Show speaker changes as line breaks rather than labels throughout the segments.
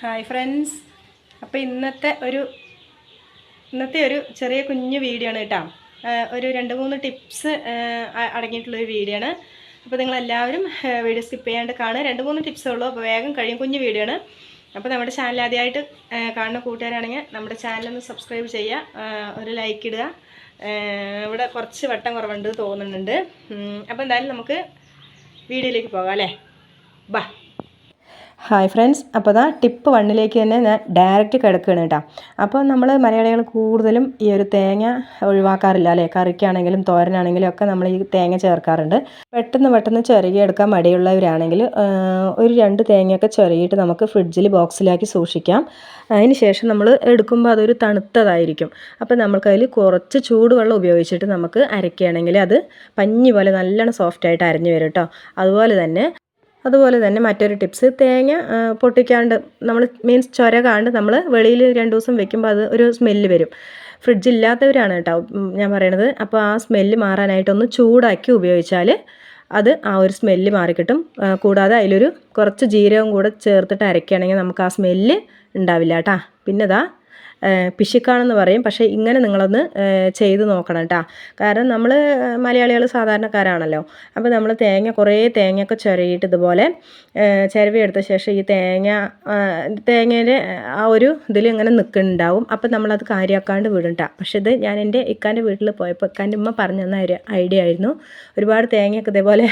Hi friends അപ്പോൾ ഇന്നത്തെ ഒരു ഇന്നത്തെ ഒരു ചെറിയ കുഞ്ഞു വീഡിയോ ആണ് കേട്ടോ. ഒരു രണ്ട് മൂന്ന് ടിപ്സ് അടങ്ങിയിട്ടുള്ളൊരു വീഡിയോ ആണ്. അപ്പോൾ നിങ്ങളെല്ലാവരും വീഡിയോ സ്കിപ്പ് ചെയ്യാണ്ട് കാണുക. രണ്ട് മൂന്ന് ടിപ്സേ ഉള്ളൂ. അപ്പോൾ വേഗം കഴിയും കുഞ്ഞു വീഡിയോ ആണ്. അപ്പോൾ നമ്മുടെ ചാനൽ ആദ്യമായിട്ട് കാണുന്ന കൂട്ടുകാരാണെങ്കിൽ നമ്മുടെ ചാനലൊന്ന് സബ്സ്ക്രൈബ് ചെയ്യുക. ഒരു ലൈക്ക് ഇടുക. ഇവിടെ കുറച്ച് വട്ടം കുറവുണ്ട് തോന്നുന്നുണ്ട്. അപ്പോൾ എന്തായാലും നമുക്ക് വീഡിയോയിലേക്ക് പോകാം അല്ലേ? ബാ. ഹായ് ഫ്രണ്ട്സ് അപ്പോൾ അതാ ടിപ്പ് വണ്ണിലേക്ക് തന്നെ ഞാൻ ഡയറക്റ്റ് കിടക്കുകയാണ് കേട്ടോ അപ്പോൾ നമ്മൾ മലയാളികൾ കൂടുതലും ഈ ഒരു തേങ്ങ ഒഴിവാക്കാറില്ല അല്ലേ? കറിക്കാണെങ്കിലും തോരനാണെങ്കിലും ഒക്കെ നമ്മൾ ഈ തേങ്ങ ചേർക്കാറുണ്ട്. പെട്ടെന്ന് പെട്ടെന്ന് ചിരകിയെടുക്കാൻ മടിയുള്ളവരാണെങ്കിൽ ഒരു രണ്ട് തേങ്ങയൊക്കെ ചിരകിയിട്ട് നമുക്ക് ഫ്രിഡ്ജിൽ ബോക്സിലാക്കി സൂക്ഷിക്കാം. അതിന് ശേഷം നമ്മൾ എടുക്കുമ്പോൾ അതൊരു തണുത്തതായിരിക്കും. അപ്പോൾ നമുക്കതിൽ കുറച്ച് ചൂടുവെള്ളം ഉപയോഗിച്ചിട്ട് നമുക്ക് അരയ്ക്കുകയാണെങ്കിൽ അത് പഞ്ഞി പോലെ നല്ലോണം സോഫ്റ്റായിട്ട് അരഞ്ഞു വരും കേട്ടോ അതുപോലെ തന്നെ അതുപോലെ തന്നെ മറ്റൊരു ടിപ്സ്. തേങ്ങ പൊട്ടിക്കാണ്ട് നമ്മൾ മീൻസ് ചൊരകാണ്ട് നമ്മൾ വെളിയിൽ രണ്ട് ദിവസം വെക്കുമ്പോൾ അത് ഒരു സ്മെല്ല് വരും. ഫ്രിഡ്ജ് ഇല്ലാത്തവരാണ് കേട്ടോ ഞാൻ പറയണത്. അപ്പോൾ ആ സ്മെല്ല് മാറാനായിട്ടൊന്ന് ചൂടാക്കി ഉപയോഗിച്ചാൽ അത് ആ ഒരു സ്മെല്ല് മാറിക്കിട്ടും കൂടാതെ അതിലൊരു കുറച്ച് ജീരകം കൂടെ ചേർത്തിട്ട് അരയ്ക്കുകയാണെങ്കിൽ നമുക്ക് ആ സ്മെല്ല് ഉണ്ടാവില്ല കേട്ടാ. പിന്നെ ഇതാ പിശുക്കാണെന്ന് പറയും. പക്ഷേ ഇങ്ങനെ നിങ്ങളൊന്ന് ചെയ്ത് നോക്കണം കേട്ടോ കാരണം നമ്മൾ മലയാളികൾ സാധാരണക്കാരാണല്ലോ. അപ്പോൾ നമ്മൾ തേങ്ങ കുറേ തേങ്ങയൊക്കെ ചിരകിയിട്ട് ഇതുപോലെ ചിരവിയെടുത്ത ശേഷം ഈ തേങ്ങ തേങ്ങേന്റെ ആ ഒരു ഇതിൽ ഇങ്ങനെ നിൽക്കുന്നുണ്ടാവും അപ്പം നമ്മളത് കാര്യമാക്കാണ്ട് വിടണ്ട പക്ഷേ ഇത് ഞാൻ എന്റെ ഇക്കാന്റെ വീട്ടിൽ പോയപ്പോൾ ഇക്കാന്റെ ഉമ്മ പറഞ്ഞു തന്ന ഒരു ഐഡിയ ആയിരുന്നു. ഒരുപാട് തേങ്ങയൊക്കെ ഇതേപോലെ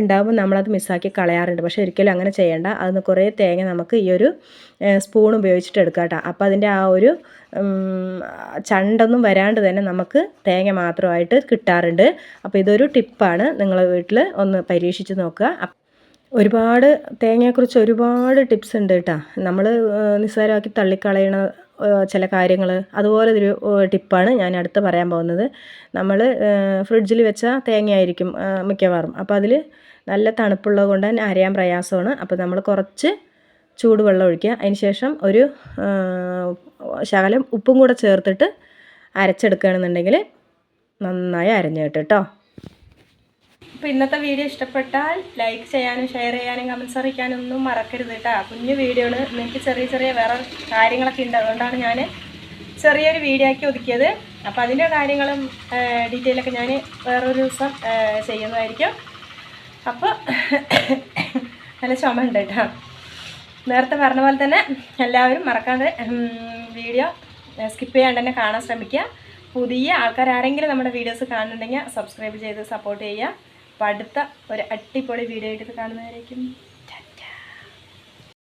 ഉണ്ടാകുമ്പോൾ നമ്മളത് മിസ്സാക്കി കളയാറുണ്ട്. പക്ഷേ ഒരിക്കലും അങ്ങനെ ചെയ്യേണ്ട. അതിന് കുറേ തേങ്ങ നമുക്ക് ഈ ഒരു സ്പൂൺ ഉപയോഗിച്ചിട്ട് എടുക്കാം കേട്ടോ അപ്പോൾ അതിന്റെ ആ ഒരു ചണ്ടൊന്നും വരാണ്ട് തന്നെ നമുക്ക് തേങ്ങ മാത്രമായിട്ട് കിട്ടാറുണ്ട്. അപ്പോൾ ഇതൊരു ടിപ്പാണ്. നിങ്ങൾ വീട്ടിൽ ഒന്ന് പരീക്ഷിച്ച് നോക്കുക. ഒരുപാട് തേങ്ങയെക്കുറിച്ച് ഒരുപാട് ടിപ്സ് ഉണ്ട് കേട്ടോ. നമ്മൾ നിസ്സാരമാക്കി തള്ളിക്കളയണ ചില കാര്യങ്ങൾ അതുപോലെ ഒരു ടിപ്പാണ് ഞാൻ അടുത്ത് പറയാൻ പോകുന്നത്. നമ്മൾ ഫ്രിഡ്ജിൽ വെച്ച തേങ്ങയായിരിക്കും മിക്കവാറും. അപ്പോൾ അതിൽ നല്ല തണുപ്പുള്ളത് കൊണ്ട് തന്നെ അരയാൻ പ്രയാസമാണ്. അപ്പോൾ നമ്മൾ കുറച്ച് ചൂടുവെള്ളം ഒഴിക്കുക. അതിന് ശേഷം ഒരു ശകലം ഉപ്പും കൂടെ ചേർത്തിട്ട് അരച്ചെടുക്കുകയാണെന്നുണ്ടെങ്കിൽ നന്നായി അരഞ്ഞു കിട്ടും അപ്പോൾ ഇന്നത്തെ വീഡിയോ ഇഷ്ടപ്പെട്ടാൽ ലൈക്ക് ചെയ്യാനും ഷെയർ ചെയ്യാനും കമൻസ് അറിയിക്കാനും ഒന്നും മറക്കരുത് കേട്ടോ. കുഞ്ഞു വീഡിയോ ആണ്. നിങ്ങൾക്ക് ചെറിയ ചെറിയ വേറെ കാര്യങ്ങളൊക്കെ ഉണ്ട്. അതുകൊണ്ടാണ് ഞാൻ ചെറിയൊരു വീഡിയോ ആക്കി ഒതുക്കിയത്. അപ്പോൾ അതിന്റെ കാര്യങ്ങളും ഡീറ്റെയിലൊക്കെ ഞാൻ വേറൊരു ദിവസം ചെയ്യുന്നതായിരിക്കും. അപ്പോൾ നല്ല ചുമ ഉണ്ട് കേട്ടോ. നേരത്തെ പറഞ്ഞ പോലെ തന്നെ എല്ലാവരും മറക്കാതെ വീഡിയോ സ്കിപ്പ് ചെയ്യാണ്ട് തന്നെ കാണാൻ ശ്രമിക്കുക. പുതിയ ആൾക്കാർ ആരെങ്കിലും നമ്മുടെ വീഡിയോസ് കാണുന്നുണ്ടെങ്കിൽ സബ്സ്ക്രൈബ് ചെയ്ത് സപ്പോർട്ട് ചെയ്യുക. അപ്പോൾ അടുത്ത ഒരു അടിപൊളി വീഡിയോ ആയിട്ട് കാണുന്നതായിരിക്കും